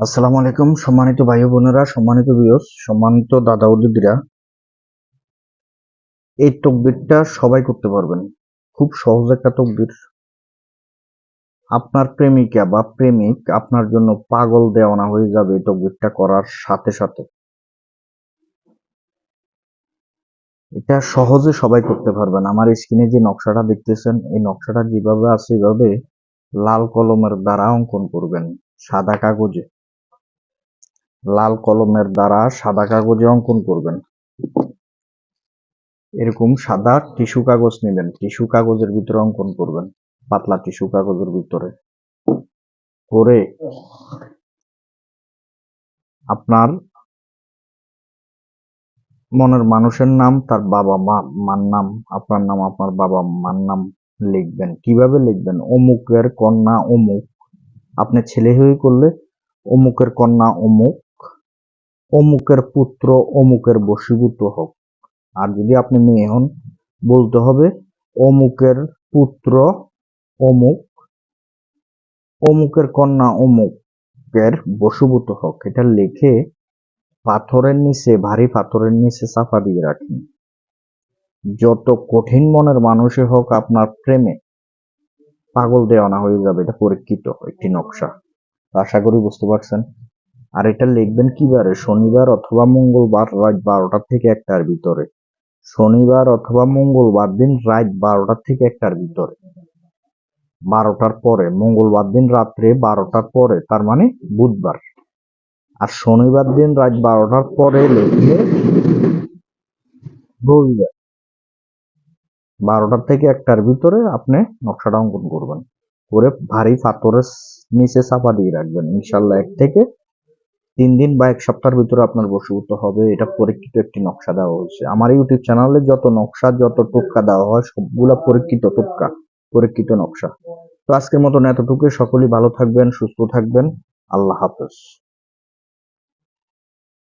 আসসালামু আলাইকুম, সম্মানিত ভাই বোনেরা, সম্মানিত বিয়স সম্মানিত দাদা ও এই তকবিরটা সবাই করতে পারবেন। খুব সহজ একটা তকবির। আপনার প্রেমিকা বা প্রেমিক আপনার জন্য পাগল দেওয়ানা হয়ে যাবে এই তকবিরটা করার সাথে সাথে। এটা সহজে সবাই করতে পারবেন। আমার স্ক্রিনে যে নকশাটা দেখতেছেন, এই নকশাটা যেভাবে আছে, এভাবে লাল কলমের দ্বারা অঙ্কন করবেন, সাদা কাগজে। লাল কলমের দ্বারা সাদা কাগজে অঙ্কন করবেন। এরকম সাদা টিস্যু কাগজ নেবেন, টিস্যু কাগজের ভিতরে অঙ্কন করবেন, পাতলা টিস্যু কাগজের ভিতরে। করে আপনার মনের মানুষের নাম, তার বাবা মা, মার নাম, আপনার নাম, আপনার বাবা মার নাম লিখবেন। কীভাবে লিখবেন? অমুকের কন্যা অমুক। আপনি ছেলে হয়ে করলে অমুকের কন্যা অমুক। অমুকের পুত্র, অমুকের বশীভূত হোক। আর যদি আপনি মেয়ে হন, বলতে হবে, অমুকের পুত্র অমুক, অমুকের কন্যা অমুকের বশীভূত হোক। এটা লিখে পাথরের নিচে, ভারী পাথরের নিচে চাপা দিয়ে রাখেন। যত কঠিন মনের মানুষই হোক, আপনার প্রেমে পাগল দেওয়ানা হয়ে যাবে, এটা পরীক্ষিত একটি নকশা। আশা করি বুঝতে পারছেন। আর এটা লিখবেন কিবারে? শনিবার অথবা মঙ্গলবার রাত বারোটার থেকে একটার ভিতরে। শনিবার অথবা মঙ্গলবার দিন রাত বারোটার থেকে একটার ভিতরে। বারোটার পরে, মঙ্গলবার দিন রাত্রে বারোটার পরে, তার মানে বুধবার। আর শনিবার দিন রাত বারোটার পরে লিখলে রবিবার। বারোটার থেকে একটার ভিতরে আপনি নকশাটা অঙ্কন করবেন। করে ভারী পাথরের নিচে চাপা দিয়ে রাখবেন। ইনশাল্লাহ এক থেকে তিন দিন বা এক সপ্তাহের ভিতরে আপনার বসীভূত হবে। এটা পরীক্ষিত একটি নকশা দেওয়া হয়েছে। আমার ইউটিউব চ্যানেলে যত নকশা, যত টোটকা দেওয়া হয়, সবগুলা পরীক্ষিত টোটকা পরীক্ষিত নকশা। তো আজকের মতন এতটুকু সকলেই ভালো থাকবেন, সুস্থ থাকবেন। আল্লাহ হাফেজ।